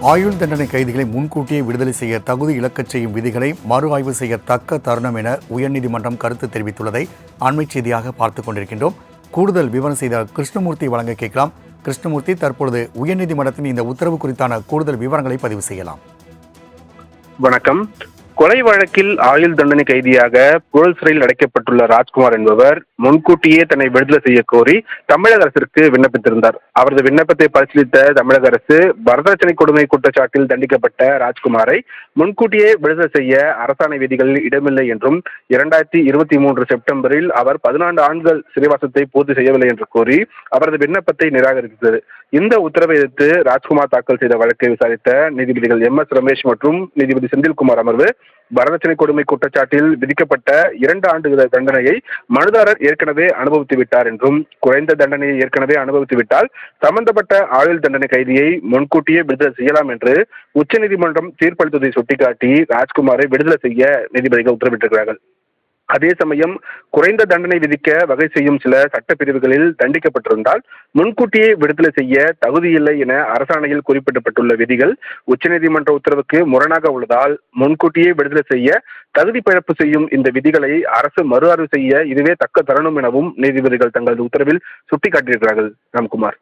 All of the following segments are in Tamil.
ஆயுள் தண்டனை கைதிகளை முன்கூட்டியே விடுதலை செய்ய தகுதி இழக்கச் செய்யும் விதிகளை மறு ஆய்வு செய்ய தக்க தருணம் என உயர்நீதிமன்றம் கருத்து தெரிவித்துள்ளதை அண்மை செய்தியாக பார்த்துக் கொண்டிருக்கின்றோம். கூடுதல் விவரம் செய்த கிருஷ்ணமூர்த்தி வழங்க கேட்கலாம். கிருஷ்ணமூர்த்தி தற்பொழுது உயர்நீதிமன்றத்தின் இந்த உத்தரவு குறித்தான கூடுதல் விவரங்களை பதிவு செய்யலாம். வணக்கம். கொலை வழக்கில் ஆயுள் தண்டனை கைதியாக புழல் சிறையில் அடைக்கப்பட்டுள்ள ராஜ்குமார் என்பவர் முன்கூட்டியே தன்னை விடுதலை செய்ய கோரி தமிழக அரசிற்கு விண்ணப்பித்திருந்தார். அவரது விண்ணப்பத்தை பரிசீலித்த தமிழக அரசு வரதட்சணை கொடுமை குற்றச்சாட்டில் தண்டிக்கப்பட்ட ராஜ்குமாரை முன்கூட்டியே விடுதலை செய்ய அரசாணை விதிகளில் இடமில்லை என்றும் இரண்டாயிரத்தி இருபத்தி மூன்று செப்டம்பரில் அவர் பதினான்கு ஆண்டுகள் சிறைவாசத்தை பூர்த்தி செய்யவில்லை என்று கூறி அவரது விண்ணப்பத்தை நிராகரித்தது. இந்த உத்தரவை எதிர்த்து ராஜ்குமார் தாக்கல் செய்த வழக்கை விசாரித்த நீதிபதிகள் எம் எஸ் ரமேஷ் மற்றும் நீதிபதி செந்தில்குமார் அமர்வு வரதட்சணை கொடுமை குற்றச்சாட்டில் விதிக்கப்பட்ட இரண்டு ஆண்டு தண்டனையை மனுதாரர் ஏற்கனவே அனுபவித்து விட்டார் என்றும் குறைந்த தண்டனையை ஏற்கனவே அனுபவித்து விட்டால் சம்பந்தப்பட்ட ஆயுள் தண்டனை கைதியை முன்கூட்டியே விடுதலை செய்யலாம் என்று உச்சநீதிமன்றம் தீர்ப்பளித்ததை சுட்டிக்காட்டி ராஜ்குமாரை விடுதலை செய்ய நீதிபதிகள் உத்தரவிட்டிருக்கிறார்கள். அதே சமயம் குறைந்த தண்டனை விதிக்க வகை செய்யும் சில சட்டப்பிரிவுகளில் தண்டிக்கப்பட்டிருந்தால் முன்கூட்டியே விடுதலை செய்ய தகுதியில்லை என அரசாணையில் குறிப்பிடப்பட்டுள்ள விதிகள் உச்சநீதிமன்ற உத்தரவுக்கு முரணாக உள்ளதால் முன்கூட்டியே விடுதலை செய்ய தகுதி பிழப்பு செய்யும் இந்த விதிகளை அரசு மறு ஆய்வு செய்ய இதுவே தக்க தருணம் எனவும் நீதிபதிகள் தங்களது உத்தரவில் சுட்டிக்காட்டியிருக்கிறார்கள். ராம்குமார்.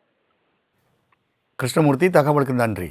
கிருஷ்ணமூர்த்தி தகவலுக்கு நன்றி.